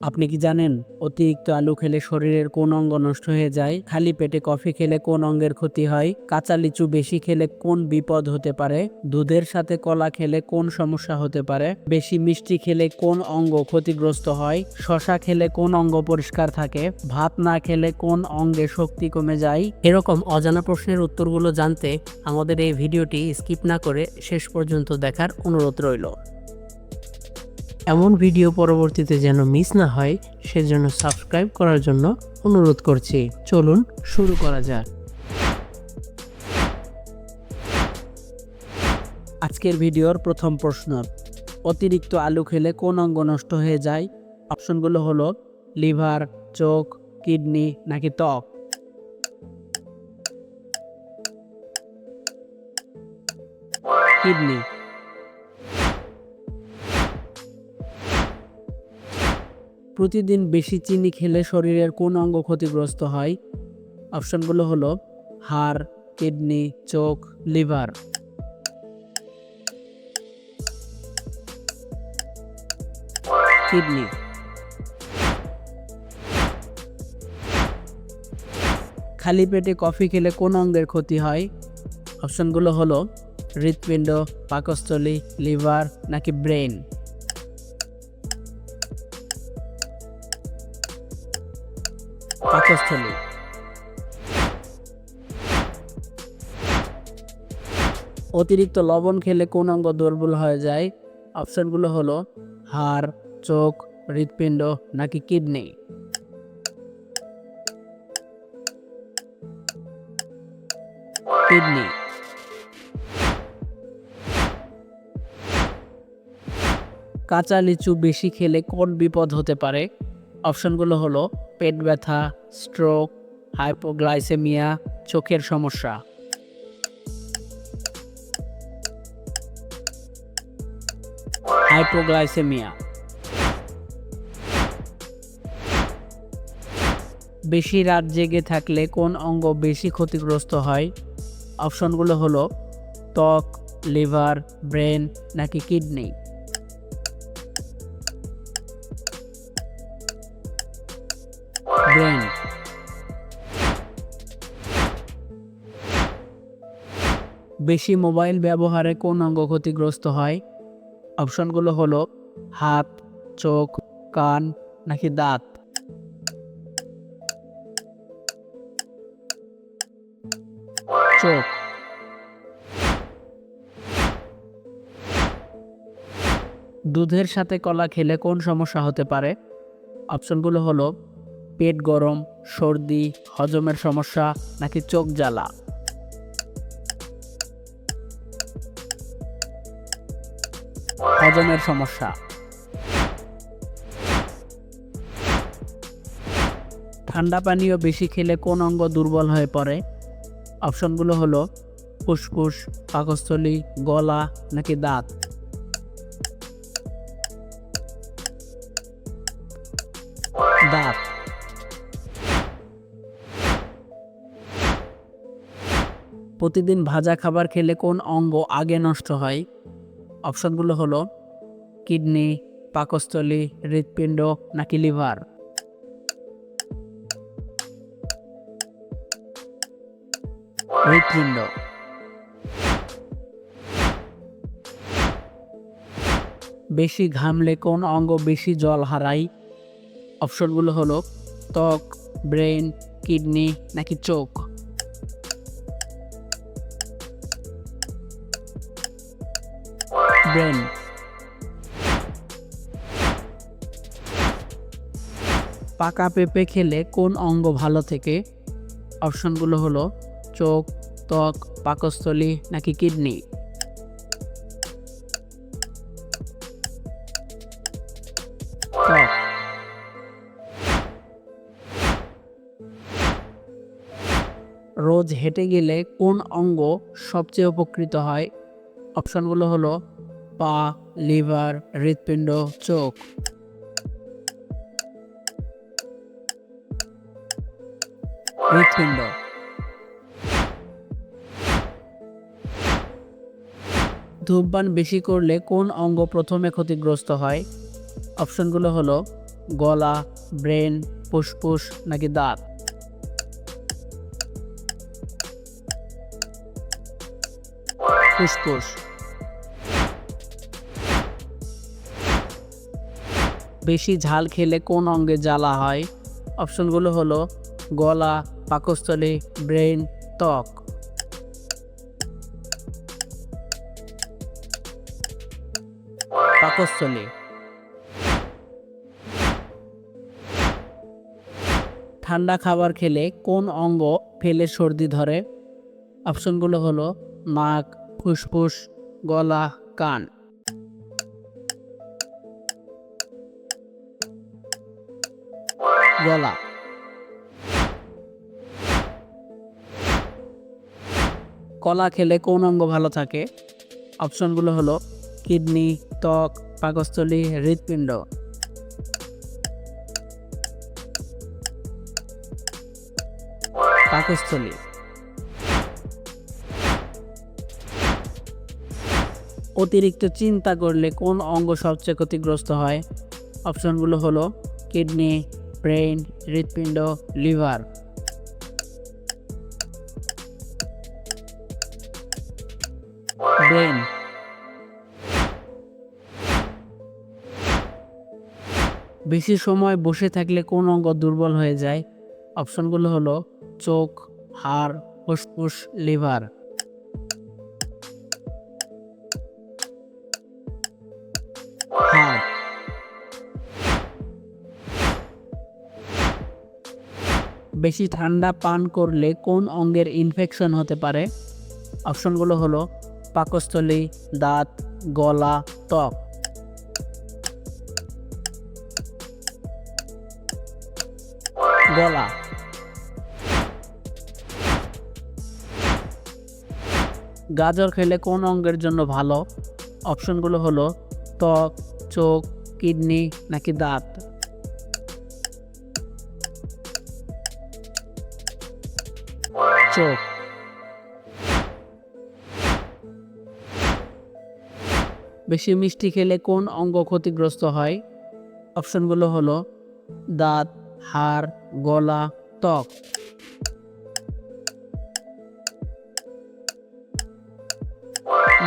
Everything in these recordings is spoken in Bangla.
আপনি কি জানেন, অতিরিক্ত আলু খেলে শরীরের কোন অঙ্গ নষ্ট হয়ে যায়? খালি পেটে কফি খেলে কোন অঙ্গের ক্ষতি হয়? কাঁচা লিচু বেশি খেলে কোন বিপদ হতে পারে? দুধের সাথে কলা খেলে কোন সমস্যা হতে পারে? বেশি মিষ্টি খেলে কোন অঙ্গ ক্ষতিগ্রস্ত হয়? শশা খেলে কোন অঙ্গ পরিষ্কার থাকে? ভাত না খেলে কোন অঙ্গে শক্তি কমে যায়? এরকম অজানা প্রশ্নের উত্তরগুলো জানতে আমাদের এই ভিডিওটি স্কিপ না করে শেষ পর্যন্ত দেখার অনুরোধ রইল। এমন ভিডিও পরবর্তীতে যেন মিস না হয়, সেজন্য সাবস্ক্রাইব করার জন্য অনুরোধ করছি। চলুন শুরু করা যাক। আজকের ভিডিওর প্রথম প্রশ্ন, অতিরিক্ত আলু খেলে কোন অঙ্গ নষ্ট হয়ে যায়? অপশনগুলো হলো, লিভার, চোখ, কিডনি নাকি ত্বক? কিডনি। প্রতিদিন বেশি চিনি খেলে শরীরের কোন অঙ্গ ক্ষতিগ্রস্ত হয়? অপশনগুলো হলো, হাড়, কিডনি, চোখ, লিভার। কিডনি। খালি পেটে কফি খেলে কোন অঙ্গের ক্ষতি হয়? অপশনগুলো হলো, হৃৎপিণ্ড, পাকস্থলী, লিভার নাকি ব্রেন পাকস্থলী। অতিরিক্ত লবণ খেলে কোন অঙ্গ দুর্বল হয়ে যায়? অপশনগুলো হলো, হাড়, চোখ, হৃৎপিণ্ড নাকি কিডনি? কিডনি। কাঁচা লিচু বেশি খেলে কোন বিপদ হতে পারে? অপশনগুলো হলো পেট ব্যথা স্ট্রোক হাইপোগ্লাইসেমিয়া চোখের সমস্যা। হাইপোগ্লাইসেমিয়া বেশি রাত জেগে থাকলে কোন অঙ্গ বেশি ক্ষতিগ্রস্ত হয়? অপশনগুলো হলো ত্বক, লিভার, ব্রেন নাকি কিডনি? ব্রেন বেশি মোবাইল ব্যবহারে কোন অঙ্গ ক্ষতিগ্রস্ত হয়? অপশনগুলো হলো হাত, চোখ, কান নাকি দাঁত? চোখ। দুধের সাথে কলা খেলে কোন সমস্যা হতে পারে? অপশনগুলো হলো পেট গরম, সর্দি, হজমের সমস্যা নাকি চোখ জ্বালা? হজমের সমস্যা। ঠান্ডা পানীয় বেশি খেলে কোন অঙ্গ দুর্বল হয়ে পড়ে? অপশনগুলো হলো ফুসফুস, পাকস্থলী, গলা নাকি দাঁত? প্রতিদিন ভাজা খাবার খেলে কোন অঙ্গ আগে নষ্ট হয়? অপশনগুলো হলো কিডনি পাকস্থলী হৃৎপিণ্ড নাকি লিভার? হৃৎপিণ্ড। বেশি ঘামলে কোন অঙ্গ বেশি জল হারায়? অপশনগুলো হলো ত্বক ব্রেন কিডনি নাকি চোখ? পাকা পেঁপে খেলে কোন অঙ্গ ভালো থেকে? অপশনগুলো হলো চোখ, ত্বক, পাকস্থলী নাকি কিডনি? রোজ হেঁটে গেলে কোন অঙ্গ সবচেয়ে উপকৃত হয়? অপশনগুলো হলো পা, লিভার, হৃৎপিণ্ড, চোখ। হৃৎপিণ্ড। ধূমপান বেশি করলে কোন অঙ্গ প্রথমে ক্ষতিগ্রস্ত হয়? অপশনগুলো হলো গলা, ব্রেন, ফুসফুস নাকি দাঁত? ফুসফুস। বেশি ঝাল খেলে কোন অঙ্গে জ্বালা হয়? অপশনগুলো হলো গলা পাকস্থলী ব্রেন ত্বক। পাকস্থলী। ঠান্ডা খাবার খেলে কোন অঙ্গ ফেলে সর্দি ধরে? অপশনগুলো হলো নাক, ফুসফুস, গলা, কান। গলা। কলা খেলে কোন অঙ্গ ভালো থাকে? অপশনগুলো হলো কিডনি, ত্বক, পাকস্থলী, হৃৎপিণ্ড। পাকস্থলী। অতিরিক্ত চিন্তা করলে কোন অঙ্গ সবচেয়ে ক্ষতিগ্রস্ত হয়? অপশনগুলো হলো কিডনি ব্রেন হৃৎপিণ্ড, লিভার। ব্রেন বেশি সময় বসে থাকলে কোন অঙ্গ দুর্বল হয়ে যায়? অপশনগুলো হলো চোখ, হাড়, ফুসফুস, লিভার। বেশি ঠান্ডা পান করলে কোন অঙ্গের ইনফেকশন হতে পারে? অপশনগুলো হলো পাকস্থলী, দাঁত, গলা, ত্বক। গলা। গাজর খেলে কোন অঙ্গের জন্য ভালো? অপশনগুলো হলো ত্বক, চোখ, কিডনি নাকি দাঁত? চোখ। বেশি মিষ্টি খেলে কোন অঙ্গ ক্ষতিগ্রস্ত হয়? অপশনগুলো হলো দাঁত, হাড়, গলা, ত্বক।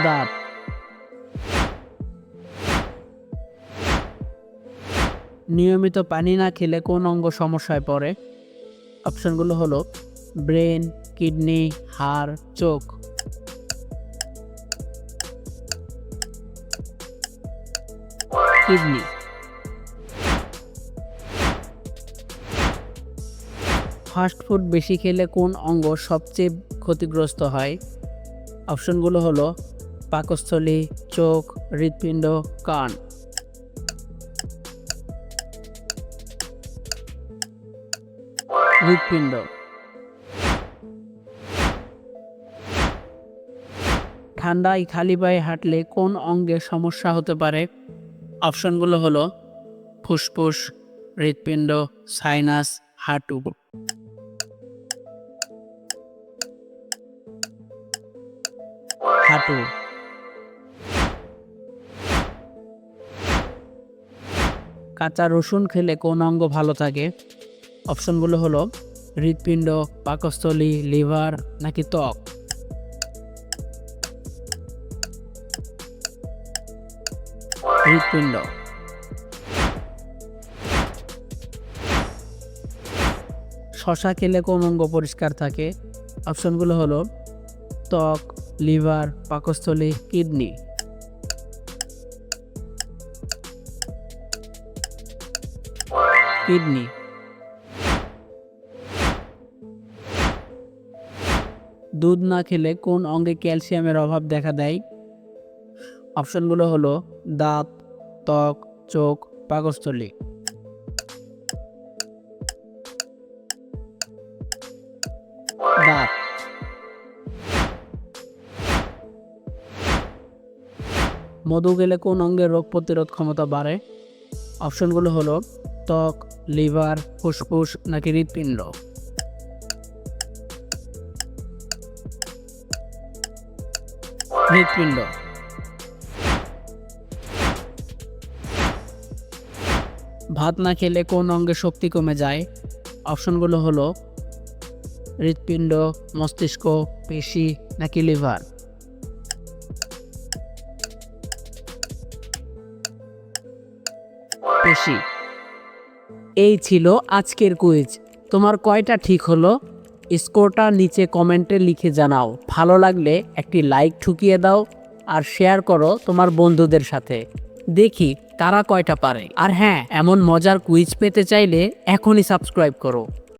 দাঁত। নিয়মিত পানি না খেলে কোন অঙ্গ সমস্যায় পড়ে? অপশনগুলো হলো ব্রেন, কিডনি, হাড়, চোখ। ফাস্ট ফুড বেশি খেলে কোন অঙ্গ সবচেয়ে ক্ষতিগ্রস্ত হয়? অপশনগুলো হলো, পাকস্থলী, চোখ, হৃৎপিণ্ড, কান। হৃৎপিণ্ড। ঠান্ডায়, খালি পায়ে হাঁটলে কোন অঙ্গের সমস্যা হতে পারে? অপশনগুলো হলো ফুসফুস, হৃৎপিণ্ড, সাইনাস হাঁটু হাঁটু কাঁচা রসুন খেলে কোন অঙ্গ ভালো থাকে? অপশনগুলো হলো হৃৎপিণ্ড, পাকস্থলী, লিভার নাকি ত্বক? হৃৎপিণ্ড শশা খেলে কোন অঙ্গ পরিষ্কার থাকে। অপশনগুলো হলো ত্বক, লিভার, পাকস্থলী, কিডনি। কিডনি। দুধ না খেলে কোন অঙ্গে ক্যালসিয়ামের অভাব দেখা দেয়? অপশনগুলো হলো দাঁত, ত্বক, চোখ, পাকস্থলী। দাঁত। মধু গেলে কোন অঙ্গের রোগ প্রতিরোধ ক্ষমতা বাড়ে? অপশনগুলো হলো ত্বক, লিভার, ফুসফুস নাকি হৃৎপিণ্ড? হৃৎপিণ্ড। ভাত না খেলে কোন অঙ্গে শক্তি কমে যায়? অপশনগুলো হলো, হৃৎপিণ্ড, মস্তিষ্ক, পেশি নাকি লিভার? পেশি। এই ছিল আজকের কুইজ। তোমার কয়টা ঠিক হলো? স্কোরটা নিচে কমেন্টে লিখে জানাও। ভালো লাগলে একটি লাইক ঠুকিয়ে দাও আর শেয়ার করো তোমার বন্ধুদের সাথে। দেখি তারা কয়টা পারে। আর হ্যাঁ এমন মজার কুইজ পেতে চাইলে এখনই সাবস্ক্রাইব করো।